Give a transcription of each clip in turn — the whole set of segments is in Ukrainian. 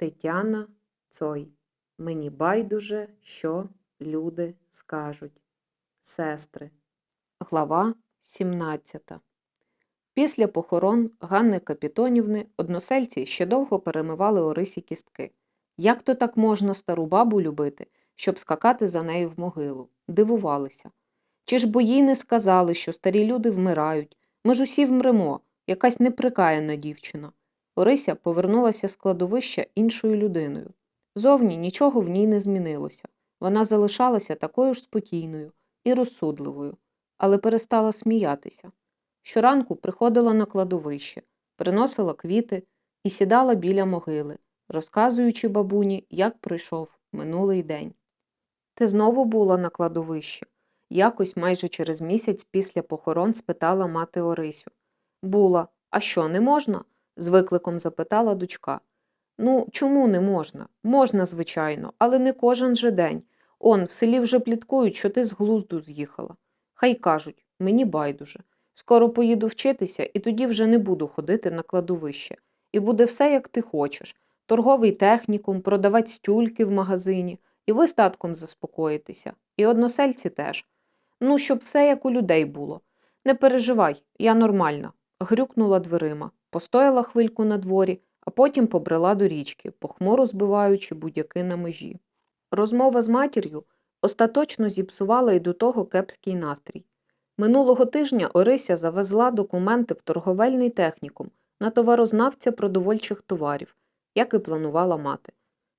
Тетяна Цой. Мені байдуже, що люди скажуть. Сестри. Глава 17. Після похорон Ганни Капітонівни односельці ще довго перемивали Орисі кістки. Як то так можна стару бабу любити, щоб скакати за нею в могилу? Дивувалися. Чи ж бо їй не сказали, що старі люди вмирають? Ми ж усі вмремо, якась неприкаяна дівчина. Орися повернулася з кладовища іншою людиною. Зовні нічого в ній не змінилося. Вона залишалася такою ж спокійною і розсудливою, але перестала сміятися. Щоранку приходила на кладовище, приносила квіти і сідала біля могили, розказуючи бабуні, як пройшов минулий день. Ти знову була на кладовищі? Якось майже через місяць після похорон спитала мати Орисю. Була. А що, не можна? З викликом запитала дочка. Ну, чому не можна? Можна, звичайно, але не кожен же день. Он, в селі вже пліткують, що ти з глузду з'їхала. Хай кажуть, мені байдуже. Скоро поїду вчитися, і тоді вже не буду ходити на кладовище. І буде все, як ти хочеш. Торговий технікум, продавати стюльки в магазині, і ви з татком заспокоїтеся, і односельці теж. Ну, щоб все як у людей було. Не переживай, я нормальна. Грюкнула дверима, постояла хвильку на дворі, а потім побрела до річки, похмуро збиваючи будь-яки на межі. Розмова з матір'ю остаточно зіпсувала й до того кепський настрій. Минулого тижня Орися завезла документи в торговельний технікум на товарознавця продовольчих товарів, як і планувала мати.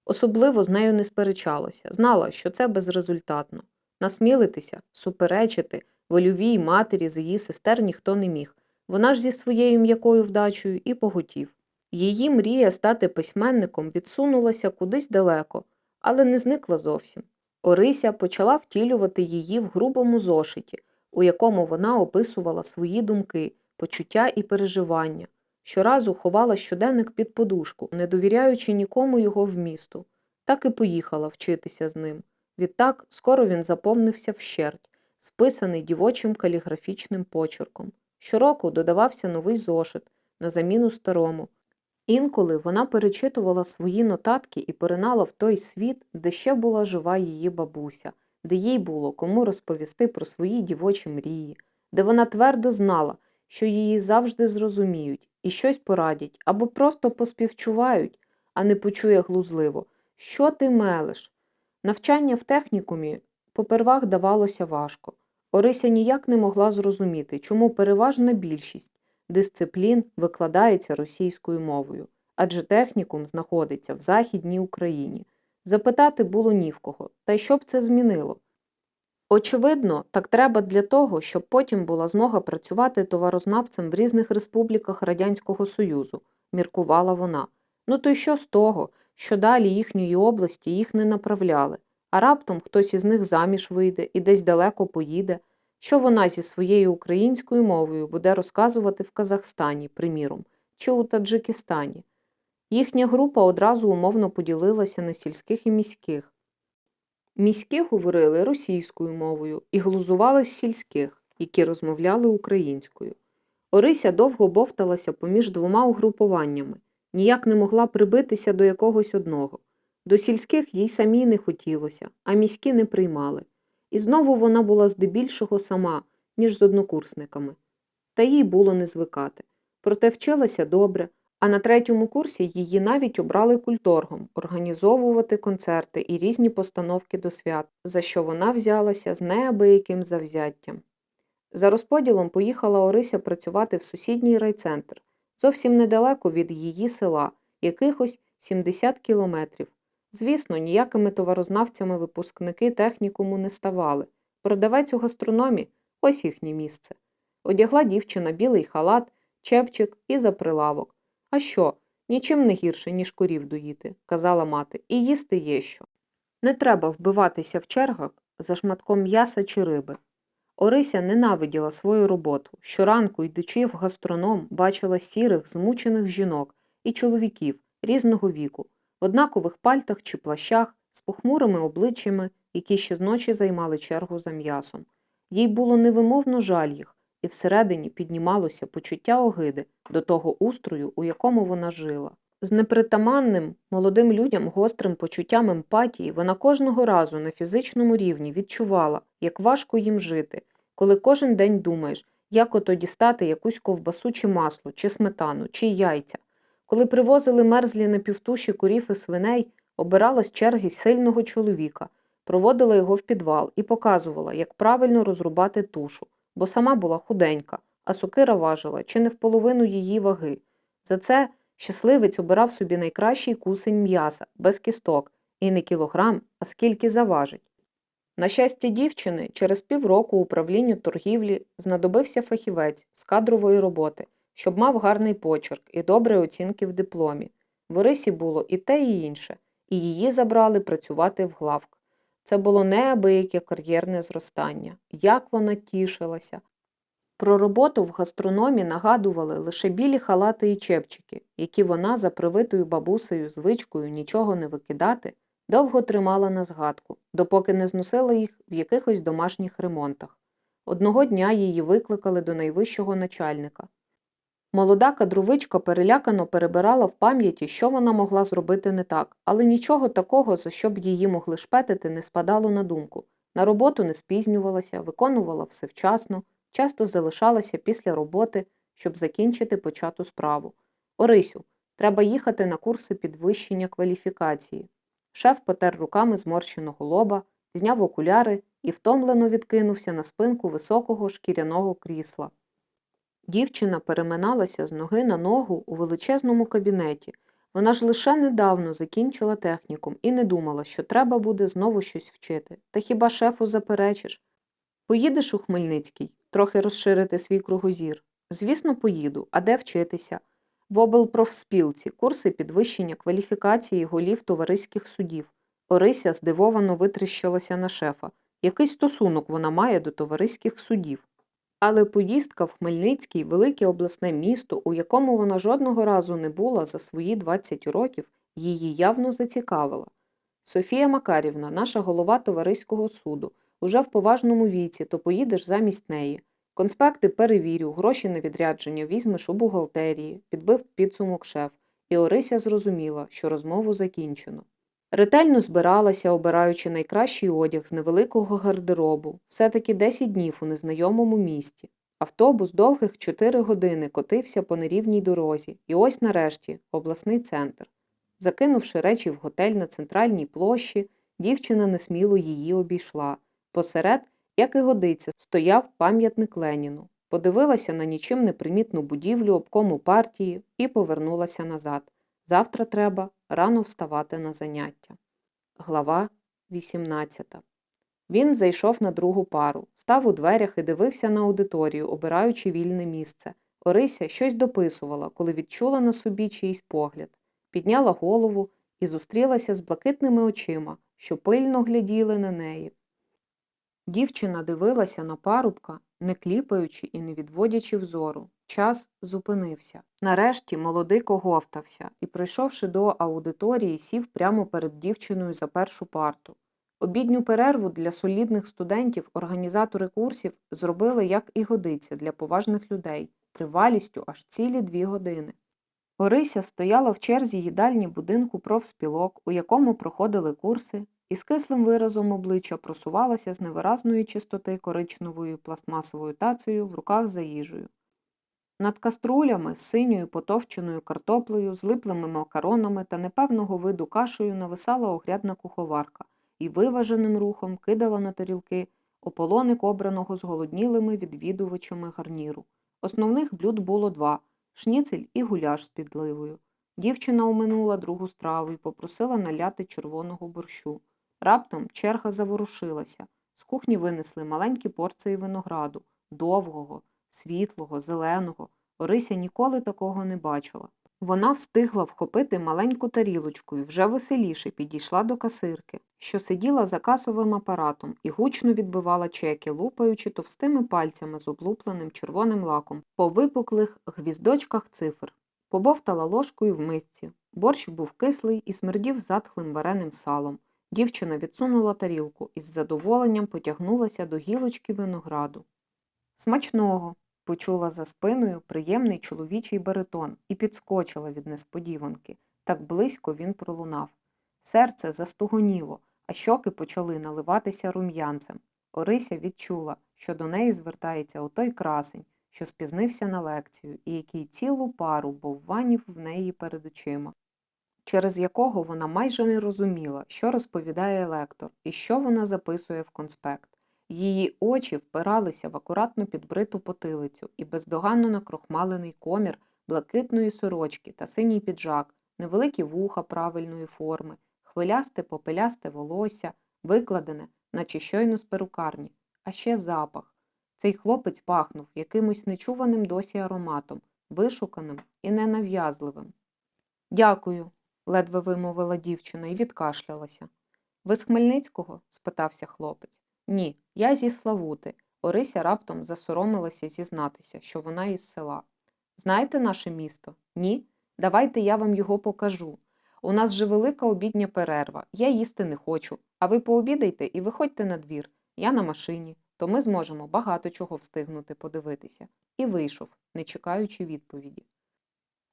Особливо з нею не сперечалася, знала, що це безрезультатно. Насмілитися, суперечити вольовій матері з її сестер ніхто не міг. Вона ж зі своєю м'якою вдачею і поготів. Її мрія стати письменником відсунулася кудись далеко, але не зникла зовсім. Орися почала втілювати її в грубому зошиті, у якому вона описувала свої думки, почуття і переживання. Щоразу ховала щоденник під подушку, не довіряючи нікому його вмісту. Так і поїхала вчитися з ним. Відтак скоро він заповнився вщерть, списаний дівочим каліграфічним почерком. Щороку додавався новий зошит на заміну старому. Інколи вона перечитувала свої нотатки і поринала в той світ, де ще була жива її бабуся, де їй було кому розповісти про свої дівочі мрії, де вона твердо знала, що її завжди зрозуміють і щось порадять або просто поспівчувають, а не почує глузливо Що ти мелиш? Навчання в технікумі попервах давалося важко. Орися ніяк не могла зрозуміти, чому переважна більшість дисциплін викладається російською мовою, адже технікум знаходиться в Західній Україні. Запитати було ні в кого, та й що б це змінило? Очевидно, так треба для того, щоб потім була змога працювати товарознавцем в різних республіках Радянського Союзу, міркувала вона. Ну то й що з того, що далі їхньої області їх не направляли, а раптом хтось із них заміж вийде і десь далеко поїде, що вона зі своєю українською мовою буде розказувати в Казахстані, приміром, чи у Таджикистані. Їхня група одразу умовно поділилася на сільських і міських. Міські говорили російською мовою і глузували з сільських, які розмовляли українською. Орися довго бовталася поміж двома угрупуваннями, ніяк не могла прибитися до якогось одного. До сільських їй самій не хотілося, а міські не приймали. І знову вона була здебільшого сама, ніж з однокурсниками. Та їй було не звикати. Проте вчилася добре, а на третьому курсі її навіть обрали культоргом організовувати концерти і різні постановки до свят, за що вона взялася з неабияким завзяттям. За розподілом поїхала Орися працювати в сусідній райцентр, зовсім недалеко від її села, якихось 70 кілометрів. Звісно, ніякими товарознавцями випускники технікуму не ставали. Продавець у гастрономі ось їхнє місце. Одягла дівчина білий халат, чепчик і за прилавок. А що, нічим не гірше, ніж корів доїти, казала мати, і їсти є що. Не треба вбиватися в чергах за шматком м'яса чи риби. Орися ненавиділа свою роботу. Щоранку, йдучи в гастроном, бачила сірих, змучених жінок і чоловіків різного віку, однакових пальтах чи плащах, з похмурими обличчями, які щоночі займали чергу за м'ясом. Їй було невимовно жаль їх, і всередині піднімалося почуття огиди до того устрою, у якому вона жила. З непритаманним молодим людям гострим почуттям емпатії вона кожного разу на фізичному рівні відчувала, як важко їм жити, коли кожен день думаєш, як ото дістати якусь ковбасу чи масло, чи сметану, чи яйця. Коли привозили мерзлі напівтуші курів і свиней, обирала з черги сильного чоловіка, проводила його в підвал і показувала, як правильно розрубати тушу, бо сама була худенька, а сокира важила чи не в половину її ваги. За це щасливець обирав собі найкращий кусень м'яса, без кісток, і не кілограм, а скільки заважить. На щастя дівчини, через півроку управлінню торгівлі знадобився фахівець з кадрової роботи, щоб мав гарний почерк і добрі оцінки в дипломі. В Орисі було і те, і інше, і її забрали працювати в главк. Це було неабияке кар'єрне зростання. Як вона тішилася. Про роботу в гастрономі нагадували лише білі халати і чепчики, які вона за привитою бабусею звичкою нічого не викидати, довго тримала на згадку, допоки не зносила їх в якихось домашніх ремонтах. Одного дня її викликали до найвищого начальника. Молода кадровичка перелякано перебирала в пам'яті, що вона могла зробити не так, але нічого такого, за що б її могли шпетити, не спадало на думку. На роботу не спізнювалася, виконувала все вчасно, часто залишалася після роботи, щоб закінчити почату справу. Орисю, треба їхати на курси підвищення кваліфікації. Шеф потер руками зморщеного лоба, зняв окуляри і втомлено відкинувся на спинку високого шкіряного крісла. Дівчина переминалася з ноги на ногу у величезному кабінеті. Вона ж лише недавно закінчила технікум і не думала, що треба буде знову щось вчити. Та хіба шефу заперечиш? Поїдеш у Хмельницький, трохи розширити свій кругозір? Звісно, поїду. А де вчитися? В облпрофспілці курси підвищення кваліфікації голів товариських судів. Орися здивовано витріщилася на шефа. Який стосунок вона має до товариських судів? Але поїздка в Хмельницький – велике обласне місто, у якому вона жодного разу не була за свої 20 років, її явно зацікавила. Софія Макарівна, наша голова товариського суду, уже в поважному віці, то поїдеш замість неї. Конспекти перевірю, гроші на відрядження візьмеш у бухгалтерії, підбив підсумок шеф, і Орися зрозуміла, що розмову закінчено. Ретельно збиралася, обираючи найкращий одяг з невеликого гардеробу, все-таки 10 днів у незнайомому місті. Автобус довгих 4 години котився по нерівній дорозі, і ось нарешті обласний центр. Закинувши речі в готель на центральній площі, дівчина несміло її обійшла. Посеред, як і годиться, стояв пам'ятник Леніну. Подивилася на нічим непримітну будівлю обкому партії і повернулася назад. Завтра треба рано вставати на заняття. Глава 18. Він зайшов на другу пару, став у дверях і дивився на аудиторію, обираючи вільне місце. Орися щось дописувала, коли відчула на собі чийсь погляд, підняла голову і зустрілася з блакитними очима, що пильно гляділи на неї. Дівчина дивилася на парубка, не кліпаючи і не відводячи взору. Час зупинився. Нарешті молодик оговтався і, прийшовши до аудиторії, сів прямо перед дівчиною за першу парту. Обідню перерву для солідних студентів організатори курсів зробили, як і годиться, для поважних людей, тривалістю аж цілі дві години. Орися стояла в черзі їдальні будинку профспілок, у якому проходили курси, і з кислим виразом обличчя просувалася з невиразної чистоти коричневою пластмасовою тацею в руках за їжею. Над каструлями з синьою потовченою картоплею, злиплими макаронами та непевного виду кашею нависала огрядна куховарка і виваженим рухом кидала на тарілки ополоник обраного зголоднілими відвідувачами гарніру. Основних блюд було два шніцель і гуляш з підливою. Дівчина оминула другу страву і попросила наляти червоного борщу. Раптом черга заворушилася. З кухні винесли маленькі порції винограду, довгого, світлого, зеленого. Орися ніколи такого не бачила. Вона встигла вхопити маленьку тарілочку і вже веселіше підійшла до касирки, що сиділа за касовим апаратом і гучно відбивала чеки, лупаючи товстими пальцями з облупленим червоним лаком по випуклих гвіздочках цифр. Побовтала ложкою в мисці. Борщ був кислий і смердів затхлим вареним салом. Дівчина відсунула тарілку і з задоволенням потягнулася до гілочки винограду. Смачного. почула за спиною приємний чоловічий баритон і підскочила від несподіванки. Так близько він пролунав. Серце застугоніло, а щоки почали наливатися рум'янцем. Орися відчула, що до неї звертається отой красень, що спізнився на лекцію і який цілу пару бовванів в неї перед очима, через якого вона майже не розуміла, що розповідає лектор і що вона записує в конспект. Її очі впиралися в акуратно підбриту потилицю і бездоганно накрохмалений комір блакитної сорочки та синій піджак, невеликі вуха правильної форми, хвилясте попелясте волосся, викладене, наче щойно з перукарні, а ще запах. Цей хлопець пахнув якимось нечуваним досі ароматом, вишуканим і ненав'язливим. Дякую, ледве вимовила дівчина і відкашлялася. Ви з Хмельницького? спитався хлопець. Ні, я зі Славути. Орися раптом засоромилася зізнатися, що вона із села. Знаєте наше місто? Ні? Давайте я вам його покажу. У нас же велика обідня перерва, я їсти не хочу, а ви пообідайте і виходьте на двір. Я на машині, то ми зможемо багато чого встигнути подивитися. І вийшов, не чекаючи відповіді.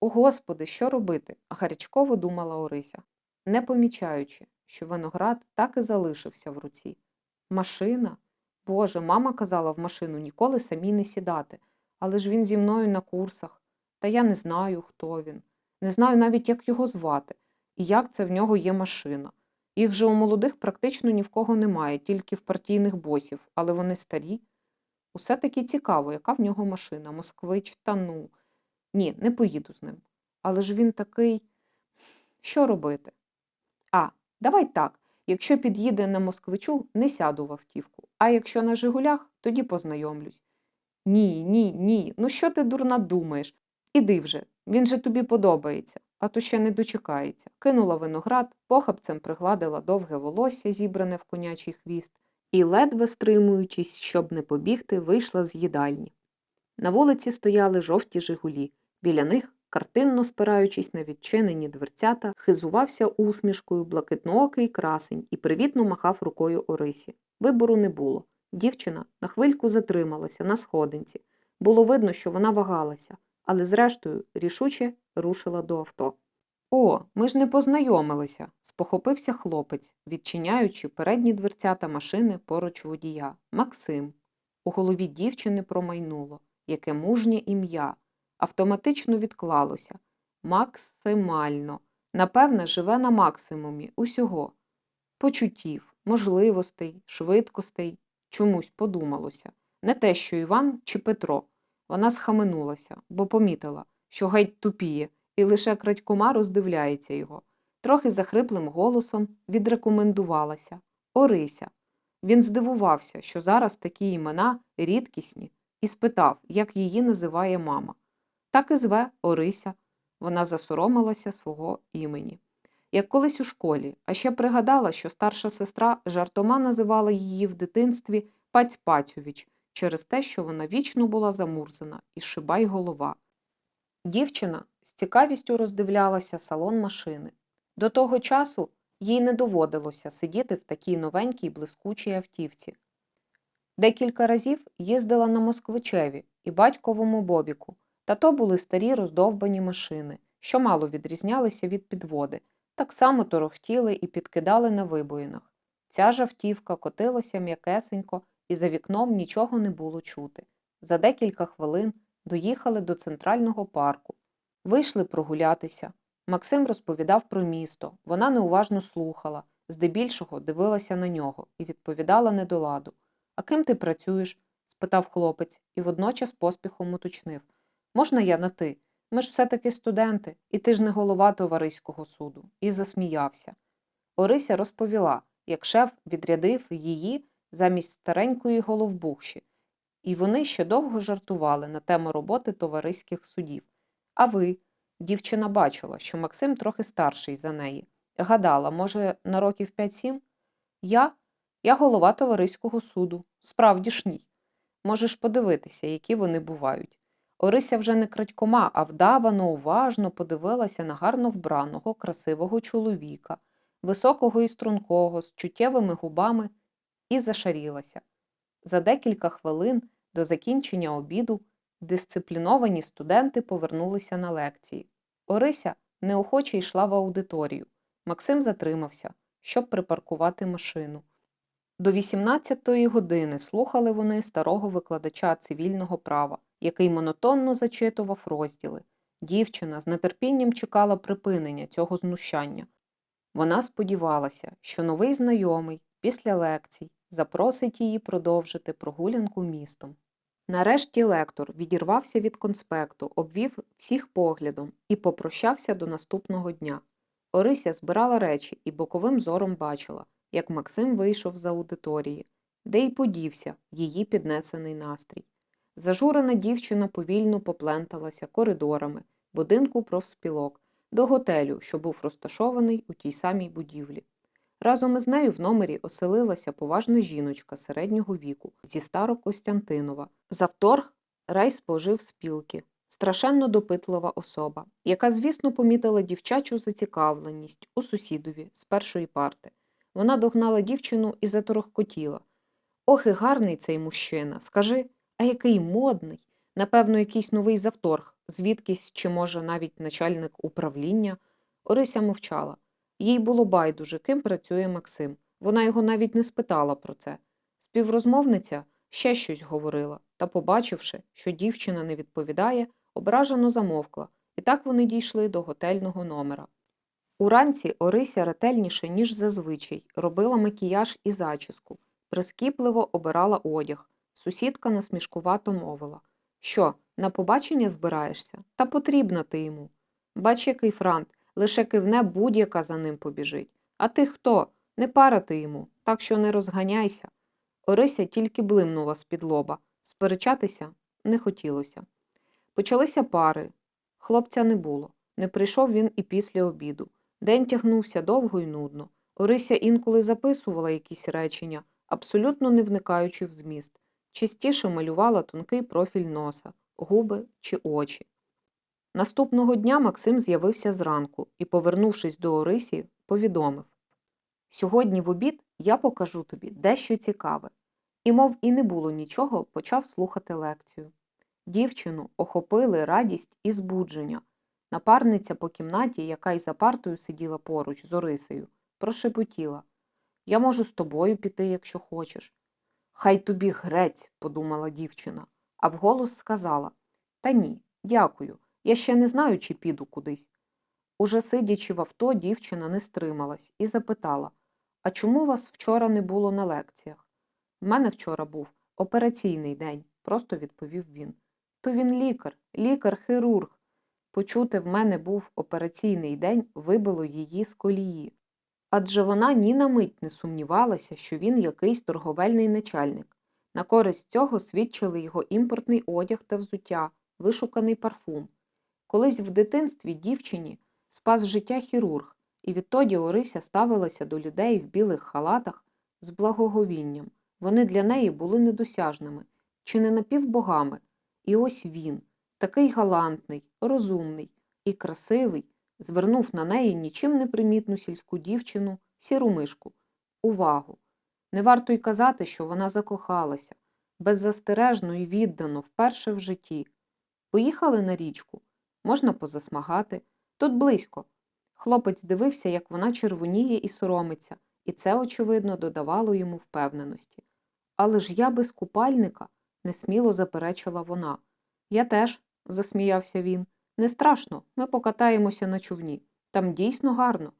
О, Господи, що робити? гарячково думала Орися, не помічаючи, що виноград так і залишився в руці. Машина? Боже, мама казала в машину ніколи самі не сідати, але ж він зі мною на курсах. Та я не знаю, хто він. Не знаю навіть, як його звати, і як це в нього є машина. Їх же у молодих практично ні в кого немає, тільки в партійних босів, але вони старі. Усе таки цікаво, яка в нього машина, москвич, та ну. Ні, не поїду з ним. Але ж він такий. Що робити? А, давай так. Якщо під'їде на москвичу, не сяду в автівку, а якщо на Жигулях, тоді познайомлюсь. Ні, ні, ні. Ну що ти дурна думаєш? Іди вже, він же тобі подобається, а то ще не дочекається. Кинула виноград, похапцем пригладила довге волосся, зібране в конячий хвіст, і, ледве стримуючись, щоб не побігти, вийшла з їдальні. На вулиці стояли жовті жигулі. Біля них, картинно спираючись на відчинені дверцята, хизувався усмішкою блакитноокий красень і привітно махав рукою Орисі. Вибору не було. Дівчина на хвильку затрималася на сходинці. Було видно, що вона вагалася, але зрештою рішуче рушила до авто. О, ми ж не познайомилися, спохопився хлопець, відчиняючи передні дверцята машини поруч водія. Максим. У голові дівчини промайнуло, яке мужнє ім'я. Автоматично відклалося. Максимально. Напевне, живе на максимумі усього. Почуттів, можливостей, швидкостей. Чомусь подумалося. Не те, що Іван чи Петро. Вона схаменулася, бо помітила, що геть тупіє, і лише крадькома роздивляється його. Трохи захриплим голосом відрекомендувалася Орися. Він здивувався, що зараз такі імена рідкісні, і спитав, як її називає мама. Так і зве Орися. Вона засоромилася свого імені. Як колись у школі, а ще пригадала, що старша сестра жартома називала її в дитинстві Паць Пацьович через те, що вона вічно була замурзана і шибай голова. Дівчина з цікавістю роздивлялася салон машини. До того часу їй не доводилося сидіти в такій новенькій блискучій автівці. Декілька разів їздила на москвичеві і батьковому бобіку, та то були старі роздовбані машини, що мало відрізнялися від підводи, так само торохтіли і підкидали на вибоїнах. Ця ж автівка котилася м'якесенько, і за вікном нічого не було чути. За декілька хвилин доїхали до центрального парку. Вийшли прогулятися. Максим розповідав про місто. Вона неуважно слухала, здебільшого дивилася на нього і відповідала недоладу. А ким ти працюєш? спитав хлопець і водночас поспіхом уточнив. Можна я на ти? Ми ж все-таки студенти, і ти ж не голова товариського суду. І засміявся. Орися розповіла, як шеф відрядив її замість старенької головбухші, і вони ще довго жартували на тему роботи товариських судів. А ви? Дівчина бачила, що Максим трохи старший за неї. Гадала, може, на років 5-7? Я? Я голова товариського суду. Справді ж ні. Можеш подивитися, які вони бувають. Орися вже не крадькома, а вдавано, уважно подивилася на гарно вбраного, красивого чоловіка, високого і стрункого, з чуттєвими губами, і зашарілася. За декілька хвилин до закінчення обіду дисципліновані студенти повернулися на лекції. Орися неохоче йшла в аудиторію. Максим затримався, щоб припаркувати машину. До 18-ї години слухали вони старого викладача цивільного права, який монотонно зачитував розділи. Дівчина з нетерпінням чекала припинення цього знущання. Вона сподівалася, що новий знайомий після лекцій запросить її продовжити прогулянку містом. Нарешті лектор відірвався від конспекту, обвів всіх поглядом і попрощався до наступного дня. Орися збирала речі і боковим зором бачила, як Максим вийшов з аудиторії, де й подівся її піднесений настрій. Зажурена дівчина повільно попленталася коридорами будинку профспілок до готелю, що був розташований у тій самій будівлі. Разом із нею в номері оселилася поважна жіночка середнього віку зі Старокостянтинова. Завторг рай спожив спілки, страшенно допитлива особа, яка, звісно, помітила дівчачу зацікавленість у сусідові з першої парти. Вона догнала дівчину і заторохкотіла. Ох, і гарний цей мужчина. Скажи, а який модний? Напевно, якийсь новий завторг, звідкись чи, може, навіть начальник управління. Орися мовчала. Їй було байдуже, ким працює Максим. Вона його навіть не спитала про це. Співрозмовниця ще щось говорила, та, побачивши, що дівчина не відповідає, ображено замовкла, і так вони дійшли до готельного номера. Уранці Орися ретельніше, ніж зазвичай, робила макіяж і зачіску, прискіпливо обирала одяг. Сусідка насмішкувато мовила Що, на побачення збираєшся? Та потрібна ти йому. Бач, який франт, лише кивне будь-яка за ним побіжить. А ти хто? Не пара ти йому, так що не розганяйся. Орися тільки блимнула з-під лоба. Сперечатися не хотілося. Почалися пари. Хлопця не було. Не прийшов він і після обіду. День тягнувся довго й нудно. Орися інколи записувала якісь речення, абсолютно не вникаючи в зміст. Частіше малювала тонкий профіль носа, губи чи очі. Наступного дня Максим з'явився зранку і, повернувшись до Орисі, повідомив Сьогодні в обід я покажу тобі дещо цікаве. І, мов і не було нічого, почав слухати лекцію. Дівчину охопили радість і збудження. Напарниця по кімнаті, яка й за партою сиділа поруч з Орисею, прошепотіла Я можу з тобою піти, якщо хочеш. Хай тобі грець, подумала дівчина, а вголос сказала Та ні, дякую. Я ще не знаю, чи піду кудись. Уже сидячи в авто, дівчина не стрималась і запитала А чому вас вчора не було на лекціях? В мене вчора був операційний день, просто відповів він. То він лікар, лікар-хірург. Почути в мене був операційний день вибило її з колії. Адже вона ні на мить не сумнівалася, що він якийсь торговельний начальник. На користь цього свідчили його імпортний одяг та взуття, вишуканий парфум. Колись в дитинстві дівчині спас життя хірург, і відтоді Орися ставилася до людей в білих халатах з благоговінням. Вони для неї були недосяжними, чи не напівбогами. І ось він, такий галантний, розумний і красивий, звернув на неї нічим не примітну сільську дівчину, сіру мишку, увагу. Не варто й казати, що вона закохалася, беззастережно і віддано, вперше в житті. Поїхали на річку, можна позасмагати. Тут близько. Хлопець дивився, як вона червоніє і соромиться, і це, очевидно, додавало йому впевненості. Але ж я без купальника, несміло заперечила вона. Я теж, засміявся він. Не страшно, ми покатаємося на човні. Там дійсно гарно.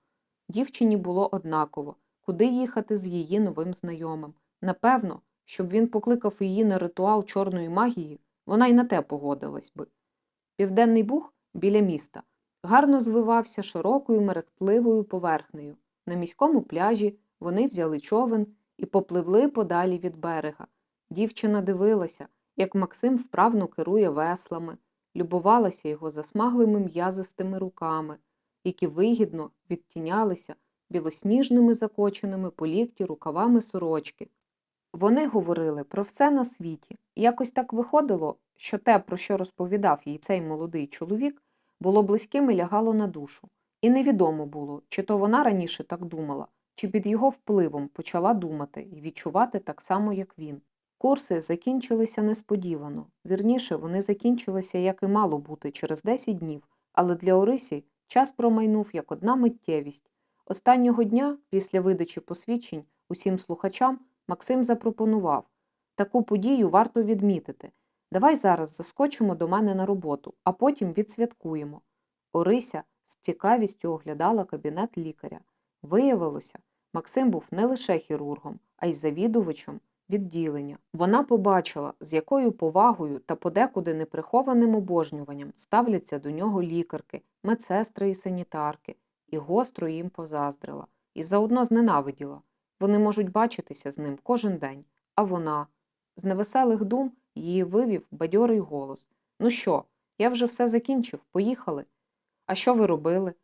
Дівчині було однаково, куди їхати з її новим знайомим. Напевно, щоб він покликав її на ритуал чорної магії, вона й на те погодилась би. Південний Буг біля міста гарно звивався широкою мерехтливою поверхнею. На міському пляжі вони взяли човен і попливли подалі від берега. Дівчина дивилася, як Максим вправно керує веслами, любувалася його засмаглими м'язистими руками, які вигідно відтінялися білосніжними закоченими по лікті рукавами сорочки. Вони говорили про все на світі, і якось так виходило, що те, про що розповідав їй цей молодий чоловік, було близьким і лягало на душу. І невідомо було, чи то вона раніше так думала, чи під його впливом почала думати і відчувати так само, як він. Курси закінчилися несподівано. Вірніше, вони закінчилися, як і мало бути, через 10 днів, але для Орисі Час промайнув як одна миттєвість. Останнього дня, після видачі посвідчень усім слухачам, Максим запропонував таку подію варто відмітити. Давай зараз заскочимо до мене на роботу, а потім відсвяткуємо. Орися з цікавістю оглядала кабінет лікаря. Виявилося, Максим був не лише хірургом, а й завідувачем відділення. Вона побачила, з якою повагою та подекуди неприхованим обожнюванням ставляться до нього лікарки, медсестри і санітарки, і гостро їм позаздрила, і заодно зненавиділа. Вони можуть бачитися з ним кожен день, а вона. З невеселих дум її вивів бадьорий голос. Ну що, я вже все закінчив, поїхали. А що ви робили?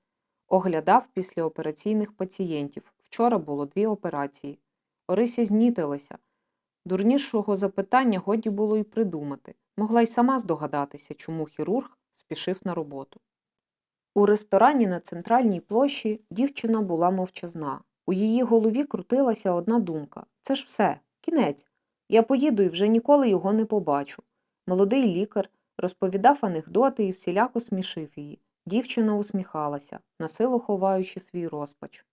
Оглядав післяопераційних пацієнтів. Вчора було дві операції. Орися знітилася. Дурнішого запитання годі було й придумати. Могла й сама здогадатися, чому хірург спішив на роботу. У ресторані на центральній площі дівчина була мовчазна. У її голові крутилася одна думка це ж все, кінець. Я поїду і вже ніколи його не побачу. Молодий лікар розповідав анекдоти і всіляко смішив її. Дівчина усміхалася, насилу ховаючи свій розпач.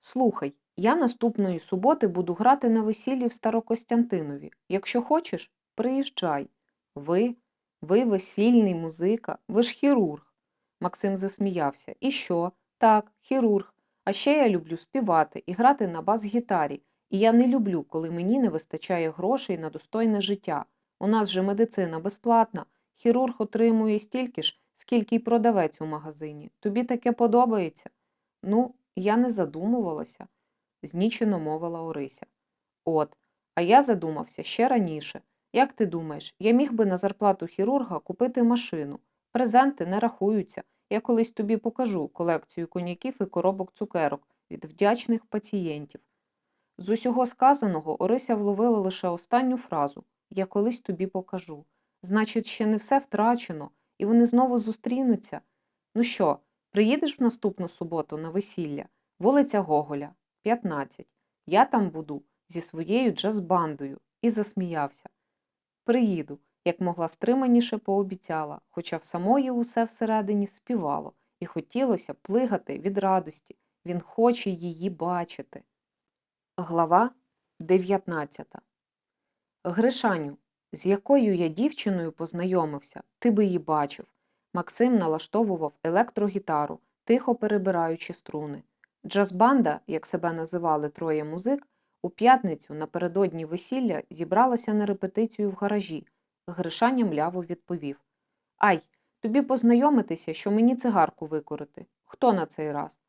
Слухай, я наступної суботи буду грати на весіллі в Старокостянтинові. Якщо хочеш, приїжджай. Ви, ви весільний музика, ви ж хірург. Максим засміявся. І що? Так, хірург. А ще я люблю співати і грати на бас-гітарі. І я не люблю, коли мені не вистачає грошей на достойне життя. У нас же медицина безплатна. Хірург отримує стільки ж, скільки й продавець у магазині. Тобі таке подобається? Ну, я не задумувалася, знічено мовила Орися. От, а я задумався ще раніше. Як ти думаєш, я міг би на зарплату хірурга купити машину. Презенти не рахуються. Я колись тобі покажу колекцію коньяків і коробок цукерок від вдячних пацієнтів. З усього сказаного Орися вловила лише останню фразу Я колись тобі покажу. Значить, ще не все втрачено, і вони знову зустрінуться. Ну що, приїдеш в наступну суботу на весілля? Вулиця Гоголя, 15. Я там буду зі своєю джаз-бандою. І засміявся. Приїду, як могла стриманіше пообіцяла, хоча в самої усе всередині співало, і хотілося плигати від радості. Він хоче її бачити. Глава 19 Гришаню, з якою я дівчиною познайомився, ти би її бачив. Максим налаштовував електрогітару, тихо перебираючи струни. Джаз-банда, як себе називали троє музик, у п'ятницю напередодні весілля зібралася на репетицію в гаражі. Гришаня мляво відповів Ай, тобі познайомитися, що мені цигарку викорити. Хто на цей раз?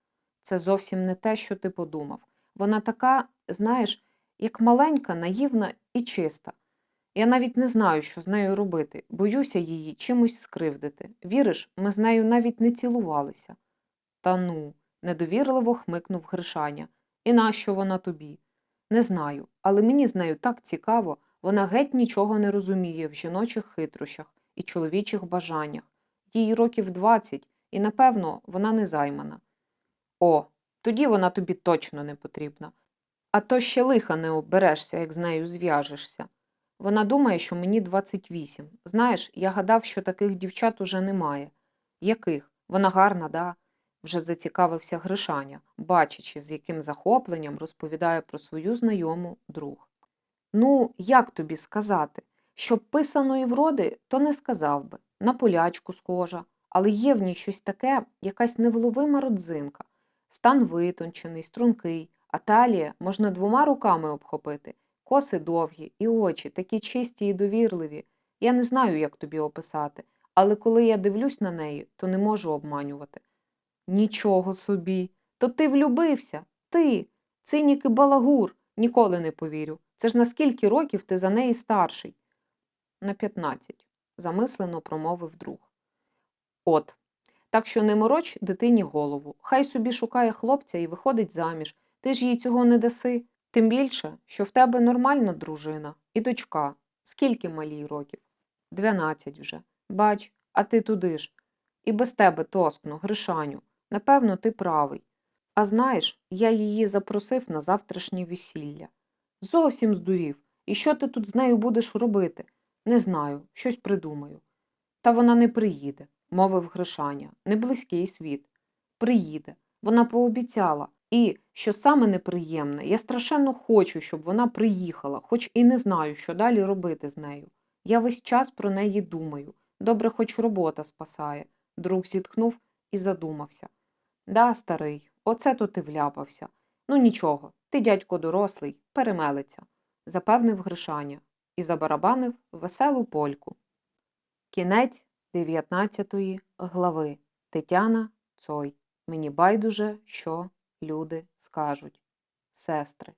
Це зовсім не те, що ти подумав. Вона така, знаєш, як маленька, наївна і чиста. Я навіть не знаю, що з нею робити, боюся її чимось скривдити. Віриш, ми з нею навіть не цілувалися. Та ну, недовірливо хмикнув Гришаня. І нащо вона тобі? Не знаю, але мені з нею так цікаво, вона геть нічого не розуміє в жіночих хитрощах і чоловічих бажаннях. Їй років двадцять, і, напевно, вона не займана. О, тоді вона тобі точно не потрібна. А то ще лиха не оберешся, як з нею зв'яжешся. Вона думає, що мені 28. Знаєш, я гадав, що таких дівчат уже немає. Яких? Вона гарна, да? Вже зацікавився Гришаня, бачачи, з яким захопленням розповідає про свою знайому друг. Ну, як тобі сказати? Щоб писаної вроди, то не сказав би. На полячку схожа, але є в ній щось таке, якась невловима родзинка. Стан витончений, стрункий, а талія можна двома руками обхопити. Коси довгі і очі такі чисті і довірливі. Я не знаю, як тобі описати, але коли я дивлюсь на неї, то не можу обманювати. Нічого собі. То ти влюбився? Ти, цинік і балагур, ніколи не повірю. Це ж на скільки років ти за неї старший? На 15, замислено промовив друг. От. Так що не мороч дитині голову. Хай собі шукає хлопця і виходить заміж. Ти ж їй цього не даси. Тим більше, що в тебе нормальна дружина і дочка. Скільки малій років? Дванадцять вже. Бач, а ти туди ж. І без тебе тоскно, Гришаню. Напевно, ти правий. А знаєш, я її запросив на завтрашнє весілля. Зовсім здурів. І що ти тут з нею будеш робити? Не знаю, щось придумаю. Та вона не приїде, мовив Гришаня. Не близький світ. приїде. Вона пообіцяла. І, що саме неприємне, я страшенно хочу, щоб вона приїхала, хоч і не знаю, що далі робити з нею. Я весь час про неї думаю. Добре, хоч робота спасає. Друг зітхнув і задумався. Да, старий, оце то ти вляпався. Ну нічого, ти, дядько дорослий, перемелиться, запевнив Гришаня і забарабанив веселу польку. Кінець 19 глави. Тетяна Цой. Мені байдуже, що люди скажуть. Сестри.